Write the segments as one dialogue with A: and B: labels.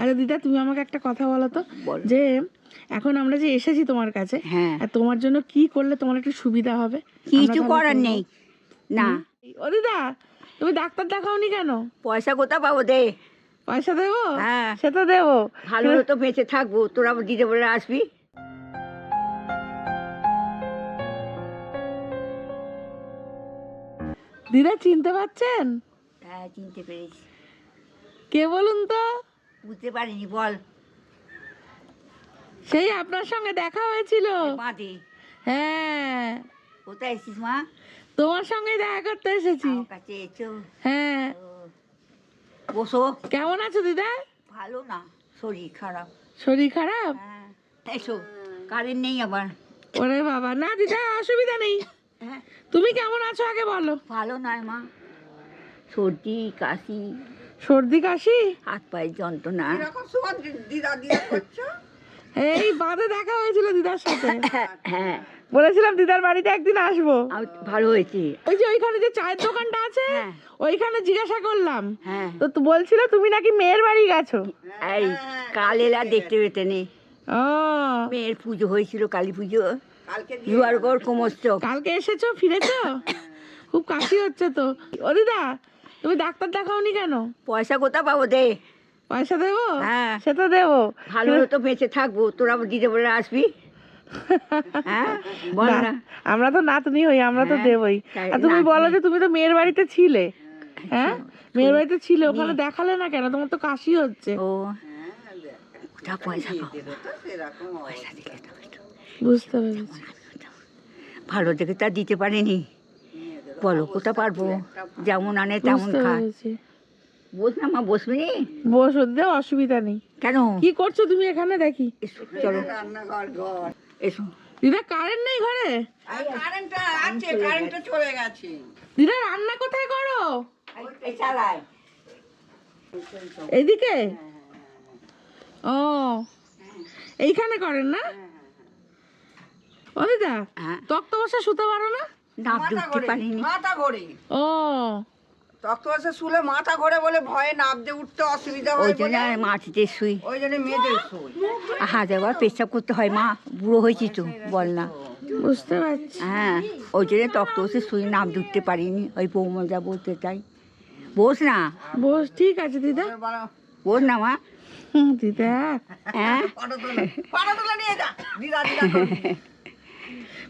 A: আরে দিদা তুমি আমাকে একটা কথা বলো তো। যে এখন আমরা যে এসেছি তোমার কাছে
B: হ্যাঁ।
A: আর তোমার জন্য কি করলে তোমার একটু সুবিধা হবে?
B: কিছু করার নেই। না।
A: ও দিদা তুমি ডাক্তার দেখাওনি কেন?
B: পয়সা কোথা পাবো? দে।
A: পয়সা দেবো?
B: হ্যাঁ।
A: সে তো দেবো।
B: ভালো তো বেঁচে থাকব। তোরা দিতে বলে আসবি?
A: দিদা চিনতে পারছেন?
B: হ্যাঁ চিনতে পেরেছি।
A: কে বলুন তো?
B: বুঝতে পারিনি বল।
A: সেই আপনার সঙ্গে দেখা হয়েছিল?
B: বাঁধে
A: হ্যাঁ।
B: কোথায় এসেছিস মা?
A: তোমার সঙ্গে দেখা করতে এসেছি।
B: কাছে এসো।
A: হ্যাঁ।
B: বসো।
A: কেমন আছো দিদা?
B: ভালো না শরীর খারাপ।
A: শরীর খারাপ?
B: হ্যাঁ এসো। কারেন্ট নেই আবার।
A: ওরে বাবা না দিদা অসুবিধা নেই।
B: হ্যাঁ।
A: তুমি কেমন আছো আগে বলো।
B: ভালো নয় মা। সর্দি কাশি
A: সর্দি কাশি?
B: হাত পায়ের যন্ত্রণা।
A: এই বাদে দেখা হয়েছিল দিদার সাথে।
B: হ্যাঁ।
A: বলেছিলাম দিদার বাড়িতে একদিন আসব।
B: ভালো হয়েছে।
A: ওই যে ওইখানে যে চায়ের দোকানটা আছে
B: হ্যাঁ।
A: ওইখানে জিজ্ঞাসা করলাম।
B: হ্যাঁ।
A: তো বলছিল তুমি নাকি মেয়ের বাড়ি গেছো?
B: এই কাল এলা দেখতে পেতে নেই।
A: ও।
B: মেয়ের পুজো হয়েছিল কালী পুজো। জুয়ার গড় কোমরচক
A: কালকে এসেছ ফিরেছো? খুব কাশি হচ্ছে তো। ও দিদা তুমি ডাক্তার দেখাওনি কেন?
B: পয়সা কোথা পাবো দে?
A: পয়সা দেবো?
B: হ্যাঁ।
A: সে তো দেবো।
B: ভালো তো বেঁচে থাকব। তোরা দিতে বলে আসবি? হ্যাঁ?
A: আমরা তো নাতনি হই আমরা তো
B: হ্যাঁ,
A: দেবই। আর তুমি বলো যে তুমি তো মেয়ের বাড়িতে ছিলে। হ্যাঁ? মেয়ের বাড়িতে ছিলে ওখানে দেখালে না কেন? তোমার তো কাশি হচ্ছে।
B: ও। পয়সা
A: বুঝতে পেরেছি।
B: ভালো দেখে তা দিতে পারিনি। বলো কোথা পারব? যেমন আনে তেমন খা। বস না মা বসবি
A: বস ওদের অসুবিধা নেই।
B: কেন?
A: কি করছ তুমি এখানে? দেখি।
B: এসো, চলো। এসো।
A: দিদা কারেন্ট নেই ঘরে? কারেন্টটা আছে কারেন্টটা চলে গেছে। দিদা রান্না কোথায় করো?
B: চালায়।
A: এইদিকে? ও এইখানে করেন না? ও দিদা
B: হ্যাঁ।
A: তক্ত বসে শুতে পারো না
B: নাপ ধরতে পারিনি।
C: মাথা ঘোরে।
A: ও।
C: তক্ত বসে শুলে মাথা ঘোরে বলে ভয়ে নাবতে উঠতে অসুবিধা
B: ওই
C: হয়
B: জন্য আর মাটিতে শুই।
C: ওই জন্য মেয়েদের শুই।
B: একবার পেশাব করতে হয় মা। বুড়ো হয়েছি তো বল না।
A: বুঝতে পারছি।
B: হ্যাঁ ওই জন্য তক্ত বসে শুই নাম ধরতে পারিনি। ওই বৌমা যা বলতে চাই। বস না।
A: বস ঠিক আছে দিদা।
B: বস না মা।
A: দিদা।
B: হ্যাঁ।
C: দিদা দিদা।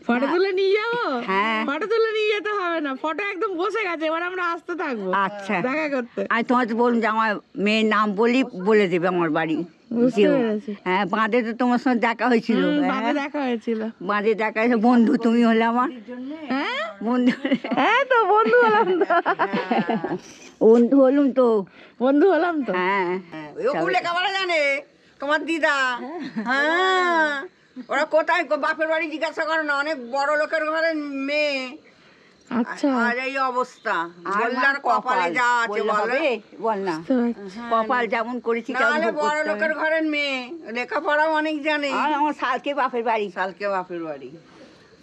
A: ফটো তুলে নিয়ে যাব?
B: হ্যাঁ।
A: ফটো তুলে নিয়ে যেতে হবে না। ফটো একদম বসে গেছে এবার আমরা আসতে থাকব।
B: আচ্ছা।
A: দেখা করতে।
B: আমি তোমার তো বলুন যে আমার মেয়ের নাম বলি বলে দেবে আমার বাড়ি। হ্যাঁ বাঁধে তো তোমার সঙ্গে দেখা হয়েছিল।
A: হুম,
B: হ্যাঁ।
A: দেখা হয়েছিল।
B: বাঁধে দেখা হয়েছে। বন্ধু তুমি হলে আমার।
A: হ্যাঁ?
B: বন্ধু।
A: হ্যাঁ তো বন্ধু হলাম তো।
B: বন্ধু হলুম তো।
A: বন্ধু হলাম তো।
B: হ্যাঁ।
C: লেখাপড়া জানে তোমার দিদা। হ্যাঁ। ওরা কোথায় গো? বাপের বাড়ি জিজ্ঞাসা করে না অনেক বড় লোকের ঘরে মেয়ে।
A: আচ্ছা।
C: আর এই অবস্থা। বললার কপালে যা আছে বলে।
B: বল না। কপাল যেমন করেছি তেমন
C: বড় লোকের ঘরের মেয়ে। লেখাপড়াও অনেক জানে।
B: আর আমার শালকে বাপের বাড়ি।
C: শালকে বাপের বাড়ি।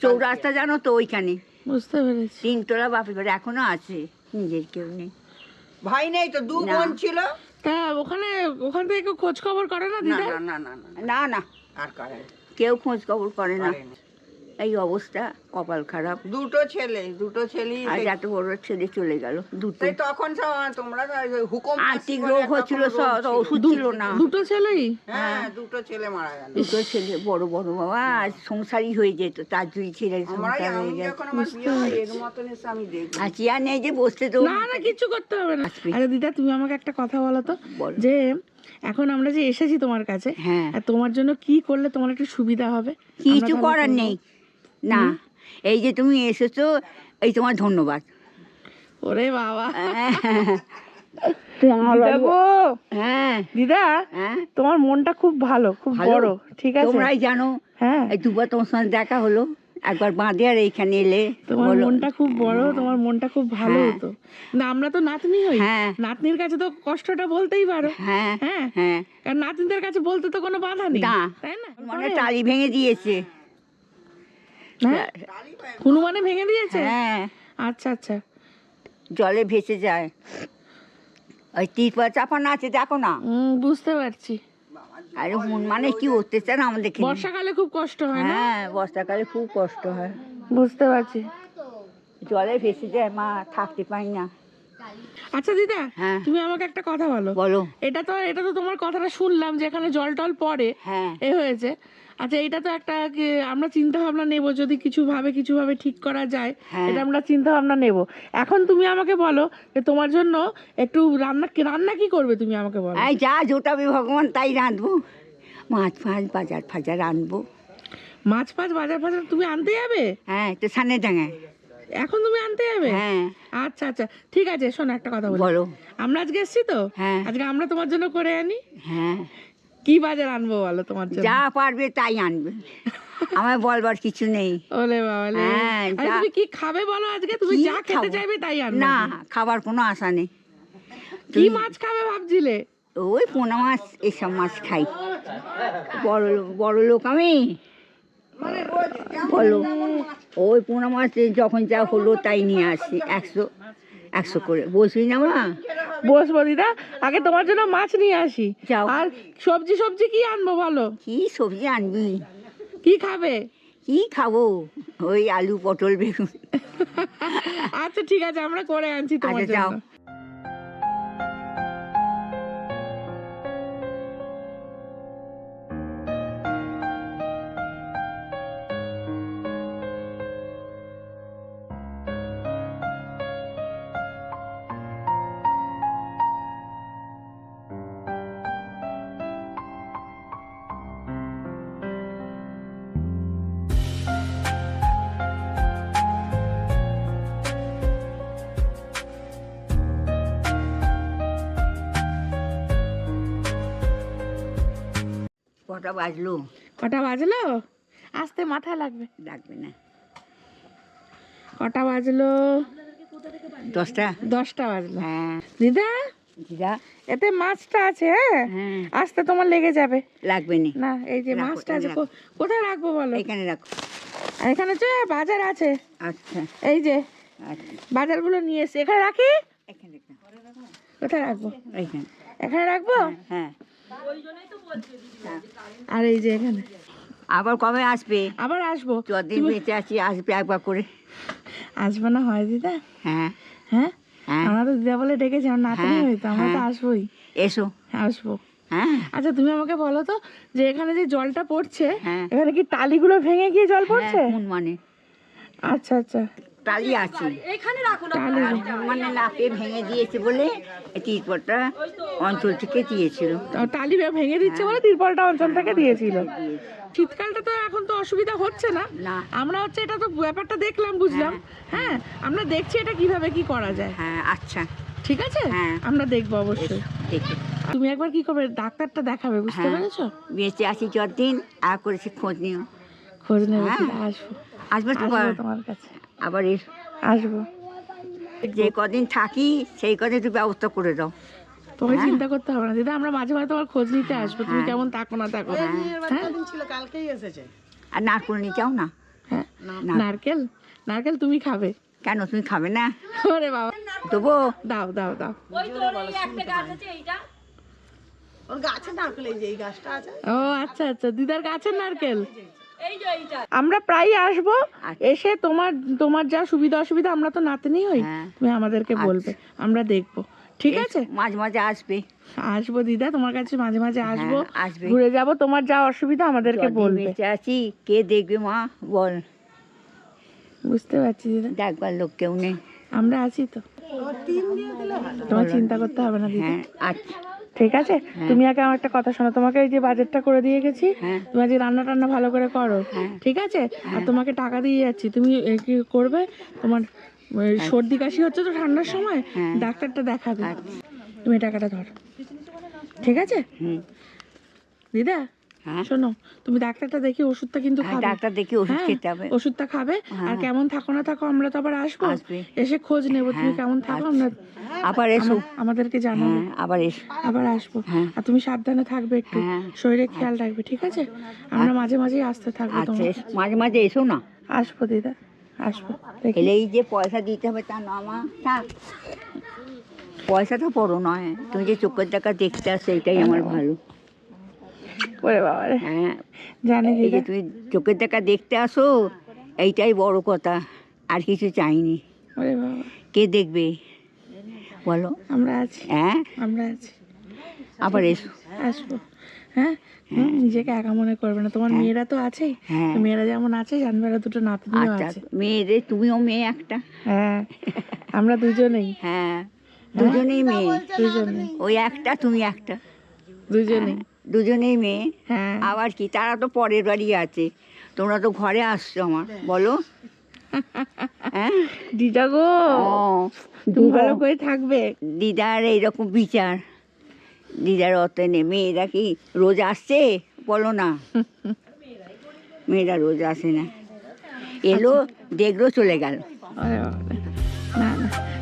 B: চৌরাস্তা জানো তো ওইখানে?
A: বুঝতে পেরেছি।
B: তিনতলা বাপের বাড়ি এখনও আছে। নিজের কেউ নেই।
C: ভাই নেই তো দু বোন ছিল।
A: তা ওখানে ওখান থেকে খোঁজ খবর করে না
C: না
A: দিদা
C: না না না না
B: না। না
C: আর করে।
B: কেউ খোঁজ খবর করে না
C: করে না।
B: এই অবস্থা কপাল খারাপ।
C: দুটো ছেলে দুটো ছেলে
B: আজ এত বড় ছেলে চলে গেল দুটো।
C: তাই তখন সব তোমরা হুকুম
B: আর্থিক রোগ হচ্ছিল ওষুধ ছিল না।
A: দুটো ছেলেই?
C: হ্যাঁ দুটো ছেলে মারা গেল।
B: দুটো ছেলে বড় বড় বাবা আজ সংসারই হয়ে যেত তার দুই ছেলে সংসার হয়ে গেছে
C: যখন আমার বিয়ে হয় এর মতন এসে আমি দেখি।
B: আর চেয়ার নেই যে বসতে তো
A: না না কিছু করতে হবে না। আরে দিদা তুমি আমাকে একটা কথা বলো তো।
B: বল।
A: যে এখন আমরা যে এসেছি তোমার কাছে
B: হ্যাঁ।
A: আর তোমার জন্য কি করলে তোমার একটু সুবিধা হবে?
B: কিছু করার নেই। না এই যে তুমি এসেছ এই তোমার ধন্যবাদ।
A: ওরে বাবা। দিদা
B: হ্যাঁ।
A: দিদা
B: হ্যাঁ।
A: তোমার মনটা খুব ভালো খুব বড় ঠিক আছে?
B: তোমরাই জানো
A: হ্যাঁ।
B: দুবার তোমার সঙ্গে দেখা হলো একবার বাঁধে আর এইখানে এলে
A: তোমার মনটা খুব বড় তোমার মনটা খুব ভালো
B: হ্যাঁ।
A: হতো। না আমরা তো নাতনি হই।
B: হ্যাঁ।
A: নাতনির কাছে তো কষ্টটা বলতেই পারো।
B: হ্যাঁ
A: হ্যাঁ।
B: হ্যাঁ।
A: কারণ নাতনিদের কাছে বলতে তো কোনো বাধা নেই।
B: না।
A: তাই না?
B: মনে টালি ভেঙে দিয়েছে।
A: হ্যাঁ হনুমানে ভেঙে দিয়েছে?
B: হ্যাঁ।
A: আচ্ছা আচ্ছা।
B: জলে ভেসে যায়। ওই তিরপল চাপানো আছে দেখো না।
A: বুঝতে পারছি।
B: আরে হনুমানে কি কি চান আমাদের
A: বর্ষাকালে খুব কষ্ট হয়
B: হ্যাঁ বর্ষাকালে খুব কষ্ট হয়।
A: বুঝতে পারছি।
B: জলে ভেসে যায় মা থাকতে পাই না।
A: আচ্ছা দিদা
B: হ্যাঁ।
A: তুমি আমাকে একটা কথা বলো।
B: বলো।
A: এটা তো এটা তো তোমার কথাটা শুনলাম যে এখানে জল টল পড়ে।
B: হ্যাঁ।
A: এ হয়েছে। আচ্ছা এটা তো একটা আমরা চিন্তা ভাবনা নেব যদি কিছু ভাবে কিছু ভাবে ঠিক করা যায়।
B: হ্যাঁ।
A: এটা আমরা চিন্তা ভাবনা নেব। এখন তুমি আমাকে বলো যে তোমার জন্য একটু রান্না কি- রান্না কি করবে তুমি আমাকে বলো?
B: এই যা জোটাবে ভগবান তাই রাঁধবো। মাছ ফাছ বাজার ফাজার আনব।
A: মাছ ফাছ বাজার ফাজার তুমি আনতে যাবে?
B: হ্যাঁ তো সানে ডাঙায়।
A: এখন তুমি আনতে যাবে?
B: হ্যাঁ।
A: আচ্ছা আচ্ছা। ঠিক আছে শোনো একটা কথা বলি।
B: বলো।
A: আমরা আজকে এসছি তো?
B: হ্যাঁ।
A: আজকে আমরা তোমার জন্য করে আনি?
B: হ্যাঁ।
A: কি বাজার আনব বলো তোমার জন্য?
B: যা পারবে তাই আনবে। আমার বলবার কিছু নেই।
A: ওলে বাবা
B: হ্যাঁ,
A: তুমি কি খাবে বলো আজকে? তুমি যা খেতে চাইবে তাই আনবে।
B: না খাবার কোনো আশা নেই।
A: কি মাছ খাবে ভাবছিলে?
B: ওই পোনা মাছ এসব মাছ খাই। বড় বড় লোক আমি। বলো ওই পোনা মাছ যখন যা হলো তাই নিয়ে আসি একশো একশো করে। বসবি না মা?
A: বসবো দিদা আগে তোমার জন্য মাছ নিয়ে আসি।
B: যাও।
A: আর সবজি সবজি কি আনব বলো?
B: কি সবজি আনবি?
A: কি খাবে?
B: কি খাব? ওই আলু পটল বেগুন।
A: আচ্ছা ঠিক আছে আমরা করে আনছি তোমার
B: আচ্ছা,
A: জন্য।
B: কটা বাজলো?
A: কটা বাজলো? আসতে মাথা লাগবে।
B: ডাকবে না।
A: কটা বাজলো?
B: দশটা?
A: দশটা বাজলো।
B: হ্যাঁ।
A: দিদা?
B: দিদা?
A: এতে মাছটা আছে হ্যাঁ?
B: হ্যাঁ।
A: আসতে তোমার লেগে যাবে।
B: লাগবে না।
A: না এই যে মাছটা আছে কোথায় রাখব বলো?
B: এখানে রাখো।
A: আর এখানে তো বাজার আছে
B: আচ্ছা।
A: এই যে
B: আচ্ছা।
A: বাজারগুলো নিয়ে এসে এখানে রাখি?
B: এখানে
A: কোথায় রাখব?
B: এখানে
A: এখানে রাখব?
B: হ্যাঁ।
A: আর এই যে এখানে।
B: আবার কবে আসবে?
A: আবার আসব।
B: যতদিন বেঁচে আছি আসবে একবার করে।
A: আসব না হয় দিদা।
B: হ্যাঁ।
A: হ্যাঁ?
B: হ্যাঁ।
A: আমরা তো দিদা বলে ডেকেছি আমার নাতনি
B: হ্যাঁ,
A: হইতো আমরা তো
B: হ্যাঁ।
A: আসবোই।
B: এসো।
A: আসব।
B: হ্যাঁ।
A: আচ্ছা তুমি আমাকে বলো তো যে এখানে যে জলটা পড়ছে
B: হ্যাঁ।
A: এখানে কি টালিগুলো ভেঙে গিয়ে জল পড়ছে?
B: হ্যাঁ, মানে?
A: আচ্ছা আচ্ছা।
B: টালি আছে।
A: টালি
B: মানে লাফে ভেঙে দিয়েছে বলে এই তিরপলটা অঞ্চল থেকে দিয়েছিল।
A: টালি ভেঙে দিচ্ছে বলে তিরপলটা অঞ্চল থেকে দিয়েছিল। শীতকালটা তো এখন তো অসুবিধা হচ্ছে না।
B: না।
A: আমরা হচ্ছে এটা তো ব্যাপারটা দেখলাম বুঝলাম। হ্যাঁ। আমরা দেখছি এটা কীভাবে কি করা যায়।
B: হ্যাঁ আচ্ছা।
A: ঠিক আছে?
B: হ্যাঁ।
A: আমরা দেখব অবশ্যই।
B: দেখে
A: তুমি একবার কি করবে? ডাক্তারটা দেখাবে বুঝতে
B: হ্যাঁ।
A: পেরেছ?
B: বেঁচে আছি যতদিন আর করেছি খোঁজ নিও।
A: খোঁজ নেবে
B: হ্যাঁ।
A: আসবে।
B: আসব
A: তোমার কাছে।
B: আবার এসো
A: আসব।
B: যে কদিন থাকি সেই কদিন একটু ব্যবস্থা করে দাও।
A: তোমাকে
B: হ্যাঁ।
A: চিন্তা করতে হবে না। দিদা আমরা মাঝে মাঝে তোমার খোঁজ নিতে আসব। তুমি
B: হ্যাঁ।
A: কেমন থাকো না থাকো হ্যাঁ।
B: আর নারকুল নিয়ে যাও না।
A: হ্যাঁ।
B: না।
A: নারকেল? নারকেল তুমি খাবে।
B: কেন? তুমি খাবে না?
A: ওরে বাবা।
B: দেবো।
A: দাও দাও দাও। ও আচ্ছা আচ্ছা। দিদার গাছের নারকেল। আমরা প্রায়ই আসব
B: আচ্ছা।
A: এসে তোমার তোমার যা সুবিধা অসুবিধা আমরা তো নাতনি হই।
B: হ্যাঁ।
A: তুমি আমাদেরকে বলবে আমরা দেখব। ঠিক আছে?
B: মাঝে মাঝে আসবে।
A: আসব দিদা তোমার কাছে মাঝে মাঝে আসব
B: হ্যাঁ, আসবে।
A: ঘুরে যাব তোমার যা অসুবিধা আমাদেরকে বলবে।
B: আছি কে দেখবে মা? বল।
A: বুঝতে পারছি দিদা।
B: দেখবার লোক কেউ নেই।
A: আমরা আছি তো। তোমার চিন্তা করতে হবে না দিদা।
B: হ্যাঁ আচ্ছা।
A: ঠিক আছে? তুমি আগে আমার একটা কথা শোনো। তোমাকে এই যে বাজেটটা করে দিয়ে গেছি
B: হ্যাঁ।
A: তুমি আজকে রান্না টান্না ভালো করে করো
B: হ্যাঁ।
A: ঠিক আছে? আর তোমাকে টাকা দিয়ে যাচ্ছি। তুমি কি করবে? তোমার ওই সর্দি কাশি হচ্ছে তো ঠান্ডার সময়
B: হ্যাঁ।
A: ডাক্তারটা দেখাবে।
B: আচ্ছা।
A: তুমি টাকাটা ধরো। ঠিক আছে? দিদা?
B: হ্যাঁ
A: শোনো তুমি ডাক্তারটা দেখি ওষুধটা কিন্তু
B: হ্যাঁ,
A: খাবে।
B: ডাক্তার দেখি ওষুধ
A: হ্যাঁ,
B: খেতে হবে।
A: ওষুধটা খাবে। আর
B: হ্যাঁ।
A: কেমন থাকো না থাকো আমরা তো আবার আসব। এসে খোঁজ নেব তুমি
B: হ্যাঁ,
A: কেমন থাকো। আমরা
B: আবার এসো।
A: আমা- আমাদেরকে জানাবে।
B: হ্যাঁ আবার এসো।
A: আবার আসব।
B: হ্যাঁ।
A: আর তুমি সাবধানে থাকবে একটু।
B: হ্যাঁ।
A: শরীরে খেয়াল রাখবে ঠিক আছে? আমরা মাঝে মাঝে আসতে থাকব
B: আচ্ছা। মাঝে মাঝে এসো না?
A: আসব দিদা। আসব।
B: এই যে পয়সা দিতে হবে তা না মা। থাক পয়সা তো বড় নয়। তুমি যে চোখের টাকা দেখতে আসো এটাই আমার ভালো।
A: ওরে বাবা
B: হ্যাঁ।
A: জানি
B: এই যে তুমি চোখের টাকা দেখতে আসো এইটাই বড় কথা আর কিছু চাইনি।
A: ওরে বাবা।
B: কে দেখবে? বলো।
A: আমরা আছি।
B: হ্যাঁ?
A: আমরা আছি।
B: আবার এসো।
A: আসব। হ্যাঁ? হুম, নিজেকে একা মনে করবে না। তোমার মেয়েরা তো আছেই
B: হ্যাঁ।
A: মেয়েরা যেমন আছে জানবে আরও দুটো নাতনিও
B: আচ্ছা
A: আছে।
B: মেয়েদের তুমিও মেয়ে একটা।
A: হ্যাঁ আমরা দুজনেই।
B: হ্যাঁ? দুজনেই মেয়ে।
A: দুজনেই।
B: ওই একটা তুমি একটা।
A: দুজনেই।
B: দুজনেই মেয়ে।
A: হ্যাঁ।
B: আবার কি? তারা তো পরের বাড়ি আছে। তোমরা তো ঘরে আসছো আমার। বলো। হ্যাঁ?
A: দিদা গো
B: ও,
A: তুমি
B: দিদা-
A: ভালো করে থাকবে।
B: দিদার এইরকম বিচার। দিদার অত নেই মেয়েরা কি রোজ আসছে? বলো না। মেয়েরা রোজ আসে না। এলো দেখল চলে গেল।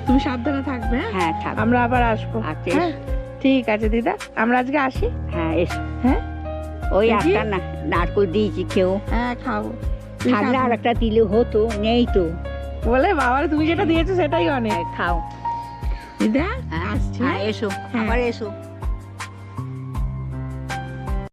A: তুমি সাবধানে থাকবে হ্যাঁ?
B: হ্যাঁ
A: আমরা আবার আসব।
B: আচ্ছা,
A: হ্যাঁ? ঠিক আছে দিদা। আমরা আজকে আসি?
B: হ্যাঁ এসো।
A: হ্যাঁ?
B: ওই
A: দেখি।
B: একটা না নারকল দিয়েছি খেও
A: হ্যাঁ খাব। তুমি
B: থাকলে
A: খাবে?
B: আর একটা দিলে হতো নেই তো।
A: বলে বাবার তুমি যেটা দিয়েছ সেটাই অনেক।
B: হ্যাঁ, খাও।
A: দিদা
B: হ্যাঁ
A: আসছি।
B: হ্যাঁ
A: হ্যাঁ?
B: এসো
A: হ্যাঁ।
B: আবার এসো।